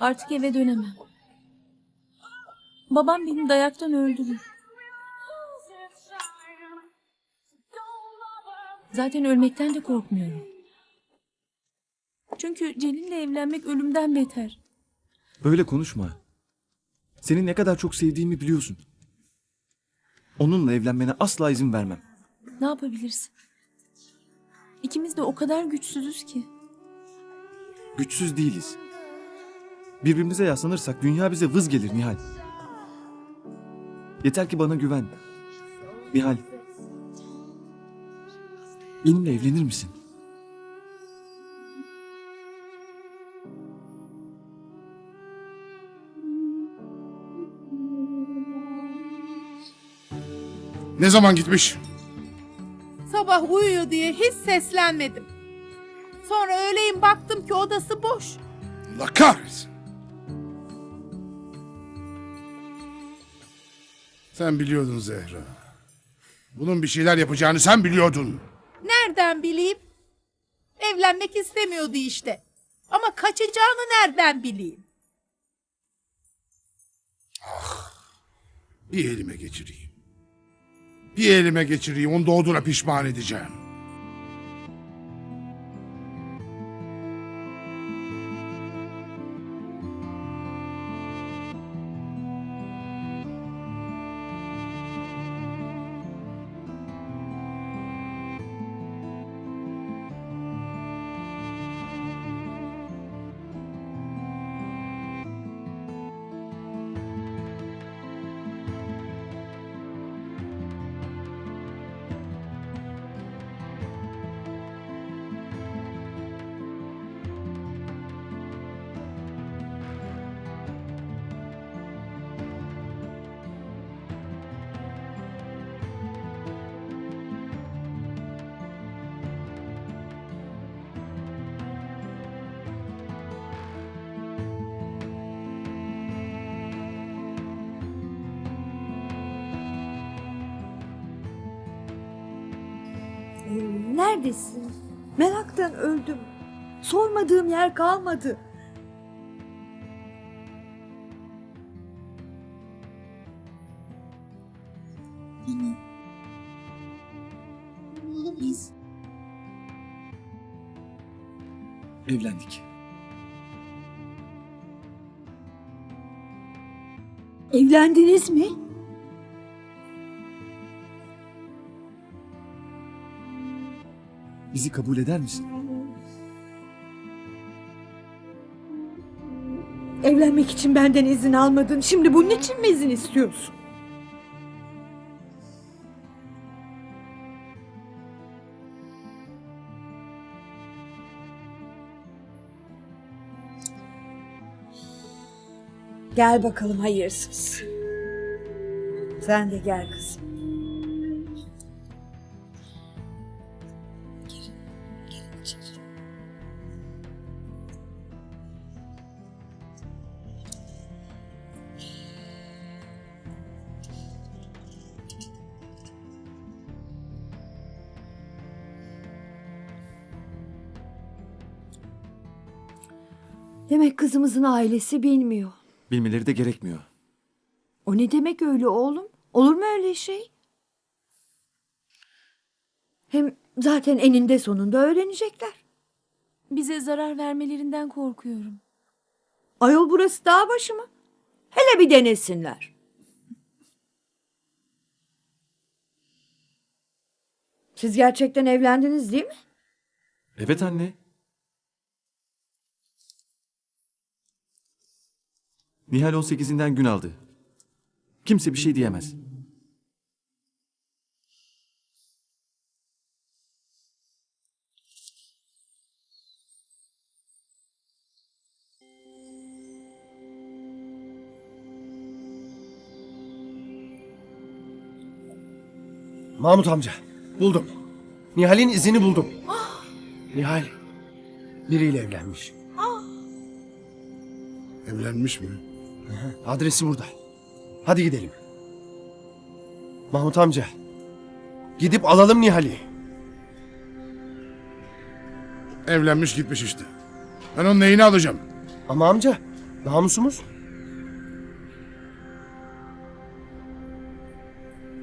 Artık eve dönemem. Babam beni dayaktan öldürür. Zaten ölmekten de korkmuyorum. Çünkü Celil'le evlenmek ölümden beter. Böyle konuşma. Seni ne kadar çok sevdiğimi biliyorsun. Onunla evlenmene asla izin vermem. Ne yapabilirsin? İkimiz de o kadar güçsüzüz ki. Güçsüz değiliz. Birbirimize yaslanırsak dünya bize vız gelir Nihal. Yeter ki bana güven. Nihal. Benimle evlenir misin? Ne zaman gitmiş? Sabah uyuyor diye hiç seslenmedim. Sonra öğleyin baktım ki odası boş. Allah kahretsin. Sen biliyordun Zehra. Bunun bir şeyler yapacağını sen biliyordun. Nereden bileyim? Evlenmek istemiyordu işte. Ama kaçacağını nereden bileyim? Bir elime geçireyim. Bir elime geçireyim. Onu doğduğuna pişman edeceğim. Neredesin? Meraktan öldüm. Sormadığım yer kalmadı. Biz Evlendik. Evlendiniz mi? Bizi kabul eder misin? Evlenmek için benden izin almadın. Şimdi bunun için mi izin istiyorsun? Gel bakalım hayırsız. Sen de gel kızım. Demek kızımızın ailesi bilmiyor. Bilmeleri de gerekmiyor. O ne demek öyle oğlum? Olur mu öyle şey? Hem zaten eninde sonunda öğrenecekler. bize zarar vermelerinden korkuyorum. Ayol burası dağ başı mı? Hele bir denesinler. Siz gerçekten evlendiniz değil mi? Evet anne. Nihal 18'inden gün aldı. Kimse bir şey diyemez. Mahmut amca buldum. Nihal'in izini buldum. Nihal biriyle evlenmiş. Evlenmiş mi? Adresi burada. Hadi gidelim. Mahmut amca gidip alalım Nihal'i. Evlenmiş gitmiş işte. Ben onun neyini alacağım? Ama amca Namusumuz?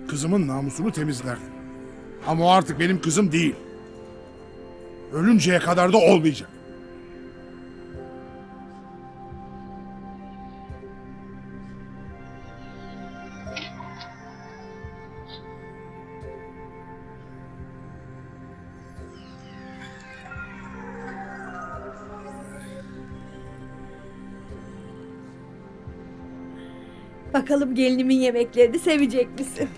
Kızımın namusunu temizlerdim. Ama o artık benim kızım değil. Ölünceye kadar da olmayacak. Bakalım gelinimin yemeklerini sevecek misin?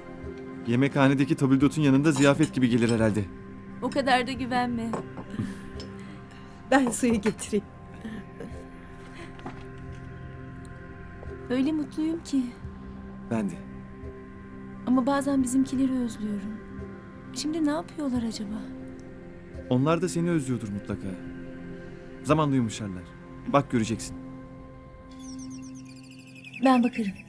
Yemekhanedeki tabildotun yanında ziyafet gibi gelir herhalde. O kadar da güvenme. Ben suyu getireyim. Öyle mutluyum ki. Ben de. Ama bazen bizimkileri özlüyorum. Şimdi ne yapıyorlar acaba? Onlar da seni özlüyordur mutlaka. Zamanla yumuşarlar. Bak göreceksin. Ben bakarım.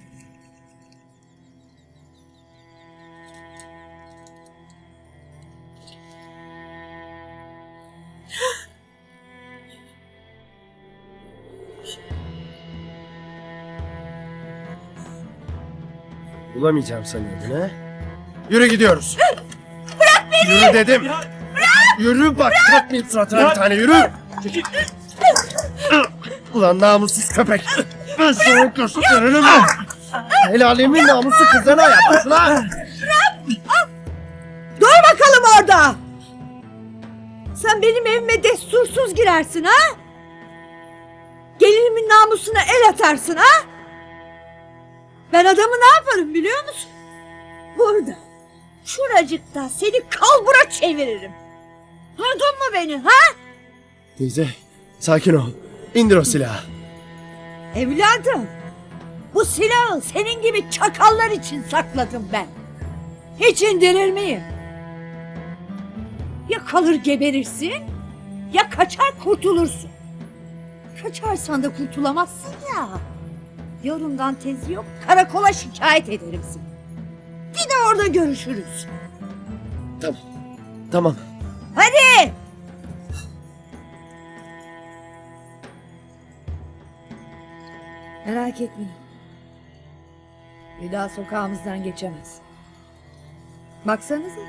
Bulamayacağım sanıyordun ha? Yürü gidiyoruz. Bırak beni! Yürü dedim. Yürü bak kalkmayayım suratına bir tane yürü. Ulan namussuz köpek. Ben sana gösteririm. El alemin namusu kızına yapmasın ha. Dur bakalım orada. Sen benim evime destursuz girersin ha? Gelinimin namusuna el atarsın ha? Ben adamı ne yaparım biliyor musun? Burada, şuracıkta seni kalbura çeviririm. Duydun mu beni ha? Teyze sakin ol. İndir o silahı. Evladım, bu silahı senin gibi çakallar için sakladım ben. Hiç indirir miyim? Ya kalır geberirsin, ya kaçar kurtulursun. Kaçarsan da kurtulamazsın ya. Yarından tezi yok, karakola şikayet ederim seni. Bir de orada görüşürüz. Tamam. Tamam. Hadi! Merak etmeyin. Bir daha sokağımızdan geçemez. Baksanıza.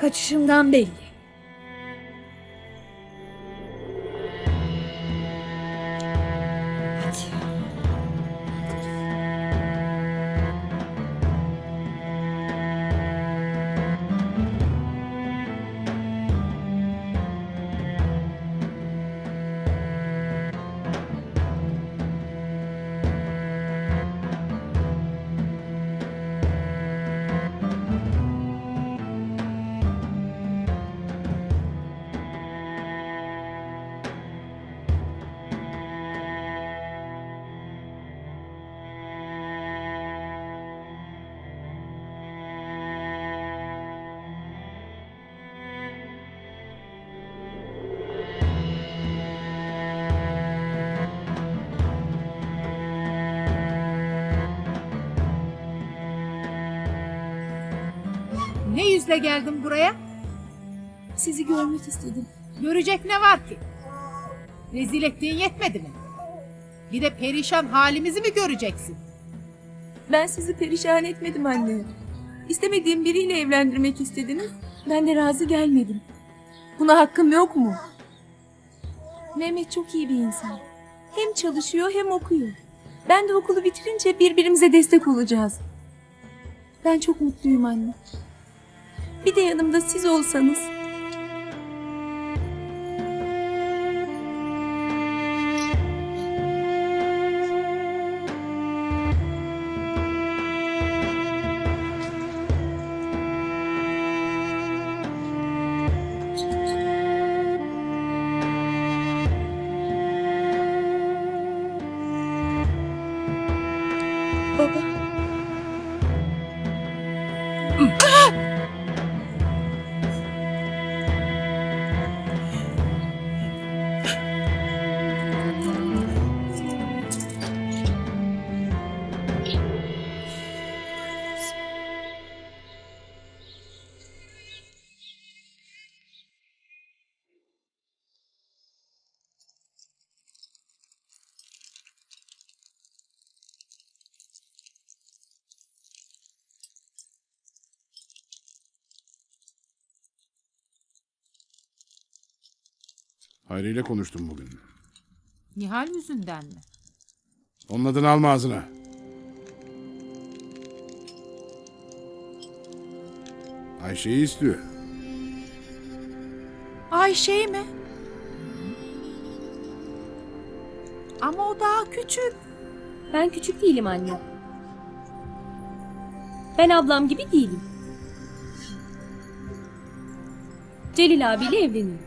Kaçışımdan belli. Ne yüzle geldin buraya? Sizi görmek istedim. Görecek ne var ki? Rezil ettiğin yetmedi mi? Bir de perişan halimizi mi göreceksin? Ben sizi perişan etmedim anne. İstemediğim biriyle evlendirmek istediniz. Ben de razı gelmedim. Buna hakkım yok mu? Mehmet çok iyi bir insan. Hem çalışıyor hem okuyor. Ben de okulu bitirince birbirimize destek olacağız. Ben çok mutluyum anne. Bir de yanımda siz olsanız. Hayri ile konuştum bugün. Nihal yüzünden mi? Onun adını alma ağzına. Ayşe'yi istiyor. Ayşe mi? Ama o daha küçük. Ben küçük değilim anne. Ben ablam gibi değilim. Celil abiyle evleniyor.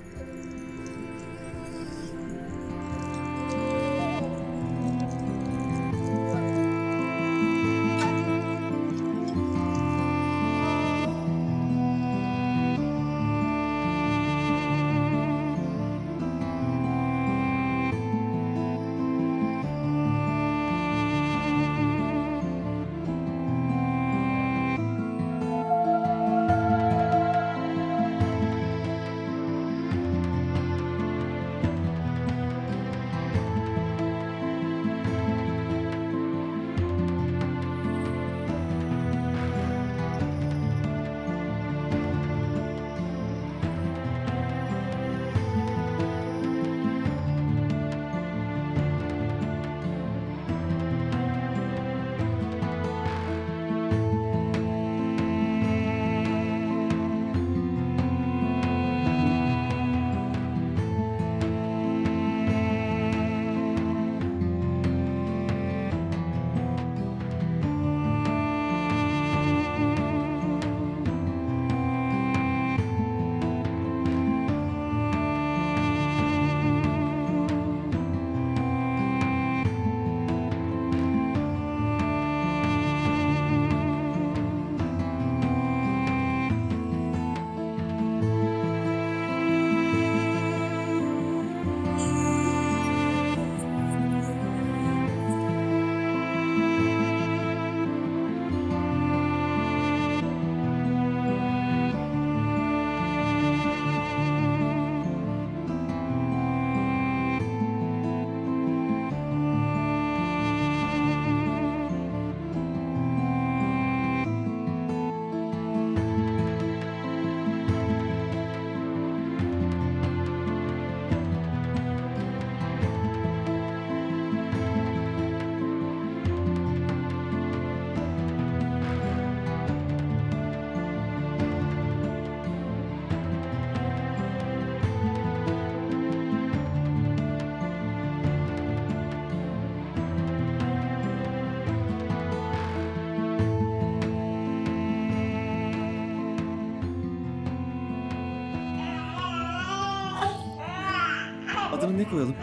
Ne koyalım?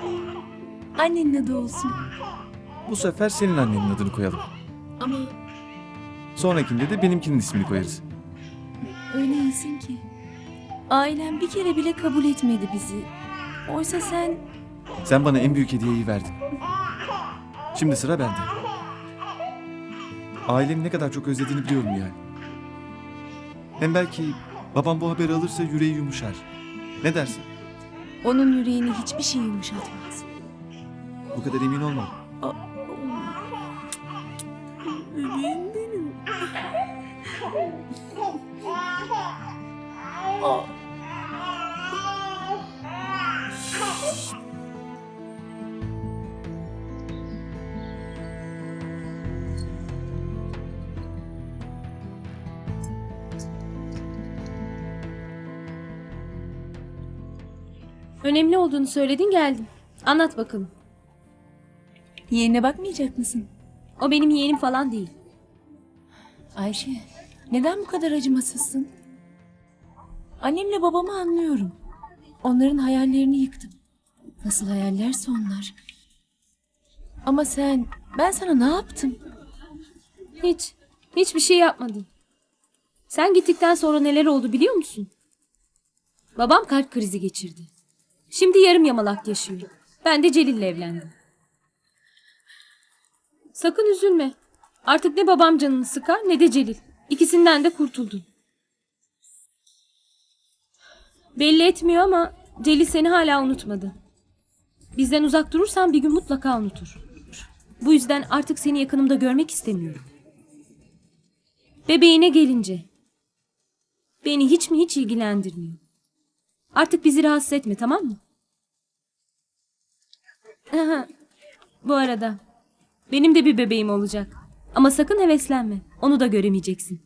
Annenin adı olsun. Bu sefer senin annenin adını koyalım. Ama Sonrakinde de benimkinin ismini koyarız. öyle iyisin ki. Ailem bir kere bile kabul etmedi bizi. Oysa sen Sen bana en büyük hediyeyi verdin. Şimdi sıra bende. Ailemi ne kadar çok özlediğini biliyorum yani. Hem belki babam bu haberi alırsa yüreği yumuşar. Ne dersin? Onun yüreğini hiçbir şey yumuşatmaz. Bu kadar emin olma. Bebeğim Önemli olduğunu söyledin geldim. Anlat bakalım. Yeğenine bakmayacak mısın? O benim yeğenim falan değil. Ayşe, neden bu kadar acımasızsın? Annemle babamı anlıyorum. Onların hayallerini yıktım. Nasıl hayallerse onlar. Ama sen, ben sana ne yaptım? Hiç. Hiçbir şey yapmadın. Sen gittikten sonra neler oldu biliyor musun? Babam kalp krizi geçirdi. Şimdi yarım yamalak yaşıyor. Ben de Celil'le evlendim. Sakın üzülme. Artık ne babam canını sıkar ne de Celil. İkisinden de kurtuldun. Belli etmiyor ama Celil seni hala unutmadı. Bizden uzak durursan bir gün mutlaka unutur. Bu yüzden artık seni yakınımda görmek istemiyorum. Bebeğine gelince. Beni hiç mi hiç ilgilendirmiyor. Artık bizi rahatsız etme tamam mı? Aha. Bu arada benim de bir bebeğim olacak. Ama sakın heveslenme. Onu da göremeyeceksin.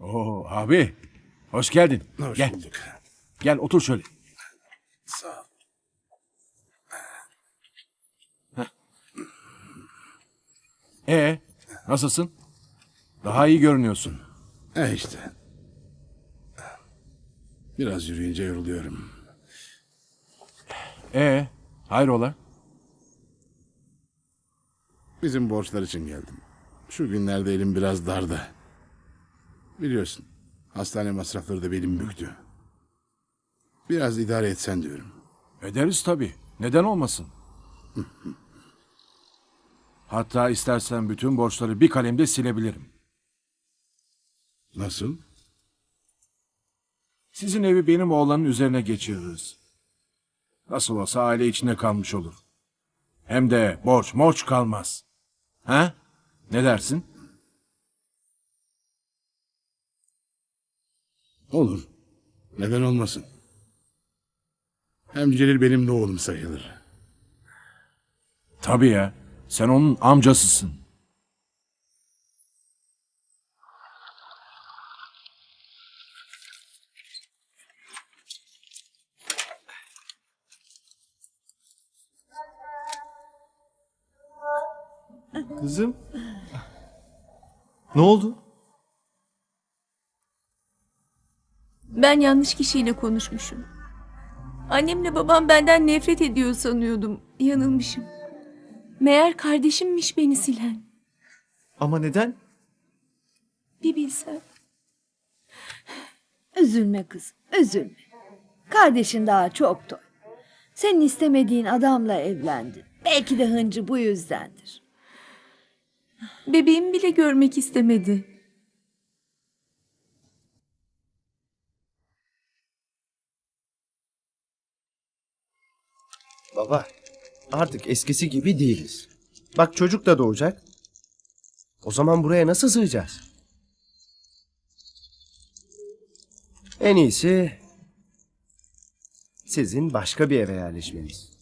Oo abi. Hoş geldin. Hoş Gel. bulduk. Gel otur şöyle. Sağ ol. Ee, nasılsın? Daha iyi görünüyorsun. E işte. Biraz yürüyünce yoruluyorum. Ee, hayrola? Bizim borçlar için geldim. Şu günlerde elim biraz darda. Biliyorsun. Hastane masrafları da belim büktü. Biraz idare etsen diyorum. Ederiz tabii. Neden olmasın? Hatta istersen bütün borçları bir kalemde silebilirim. Nasıl? Sizin evi benim oğlanın üzerine geçiririz. Nasıl olsa aile içinde kalmış olur. Hem de borç morç kalmaz. Ha? Ne dersin? Olur. Neden olmasın? Hem Celil benim de oğlum sayılır. Tabii ya. Sen onun amcasısın. Kızım. Ne oldu? Ben yanlış kişiyle konuşmuşum. Annemle babam benden nefret ediyor sanıyordum. Yanılmışım. Meğer kardeşimmiş beni silen. Ama neden? Bir bilsen. Üzülme kızım, üzülme. Kardeşin daha çoktu. Senin istemediğin adamla evlendi. Belki de hıncı bu yüzdendir. Bebeğimi bile görmek istemedi. Baba, artık eskisi gibi değiliz. Bak çocuk da doğacak. O zaman buraya nasıl sığacağız? En iyisi sizin başka bir eve yerleşmeniz.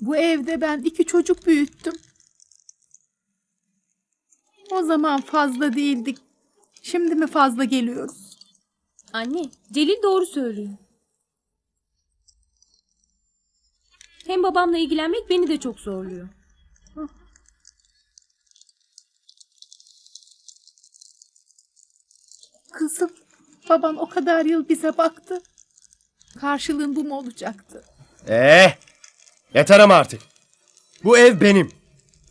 Bu evde ben iki çocuk büyüttüm. O zaman fazla değildik. Şimdi mi fazla geliyoruz? Anne, Celil doğru söylüyor. Hem babamla ilgilenmek beni de çok zorluyor. Kızım, baban o kadar yıl bize baktı. Karşılığın bu mu olacaktı? Ee, yeter ama artık. Bu ev benim.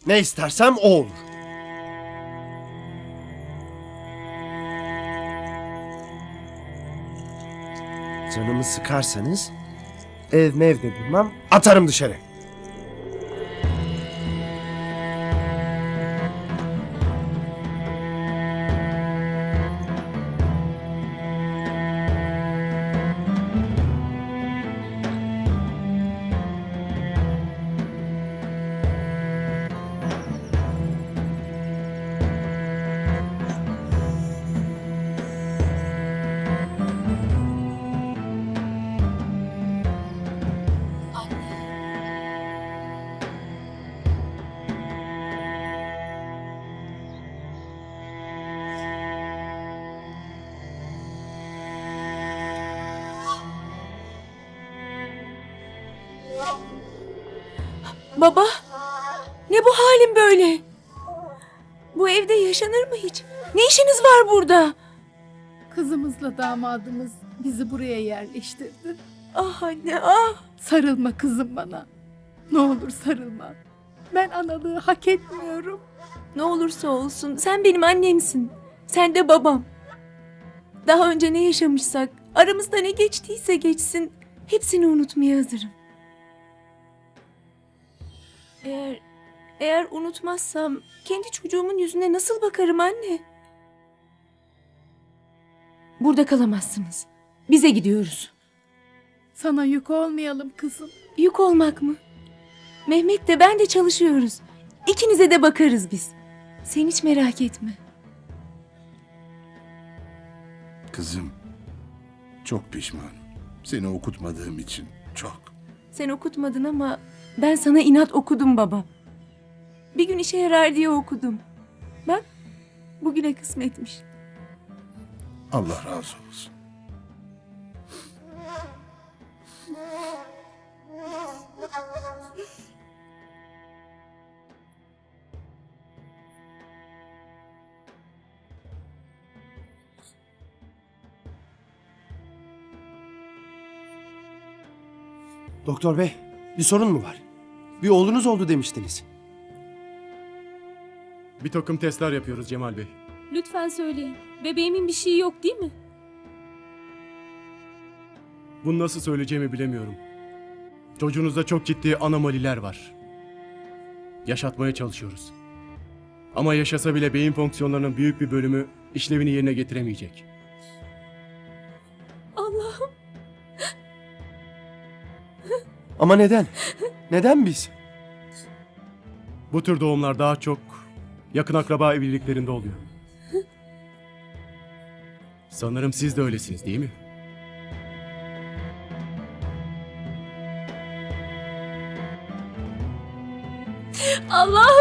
Ne istersem o olur. Canımı sıkarsanız ev mevde bulmam atarım dışarı. Baba, ne bu halin böyle? Bu evde yaşanır mı hiç? Ne işiniz var burada? Kızımızla damadımız bizi buraya yerleştirdi. Ah anne, ah. Sarılma kızım bana. Ne olur sarılma. Ben analığı hak etmiyorum. Ne olursa olsun sen benim annemsin. Sen de babam. Daha önce ne yaşamışsak, aramızda ne geçtiyse geçsin, hepsini unutmaya hazırım. Eğer eğer unutmazsam kendi çocuğumun yüzüne nasıl bakarım anne? Burada kalamazsınız. Bize gidiyoruz. Sana yük olmayalım kızım. Yük olmak mı? Mehmet de ben de çalışıyoruz. İkinize de bakarız biz. Sen hiç merak etme. Kızım, çok pişmanım. Seni okutmadığım için çok. Sen okutmadın ama ben sana inat okudum baba. Bir gün işe yarar diye okudum. Bak bugüne kısmetmiş. Allah razı olsun. Doktor bey, bir sorun mu var? Bir oğlunuz oldu demiştiniz. Bir takım testler yapıyoruz Cemal Bey. Lütfen söyleyin. Bebeğimin bir şeyi yok değil mi? Bunu nasıl söyleyeceğimi bilemiyorum. Çocuğunuzda çok ciddi anomaliler var. Yaşatmaya çalışıyoruz. Ama yaşasa bile beyin fonksiyonlarının büyük bir bölümü işlevini yerine getiremeyecek. Allah'ım. Ama neden? Neden biz? Bu tür doğumlar daha çok yakın akraba evliliklerinde oluyor. Sanırım siz de öylesiniz değil mi? Allah'ım.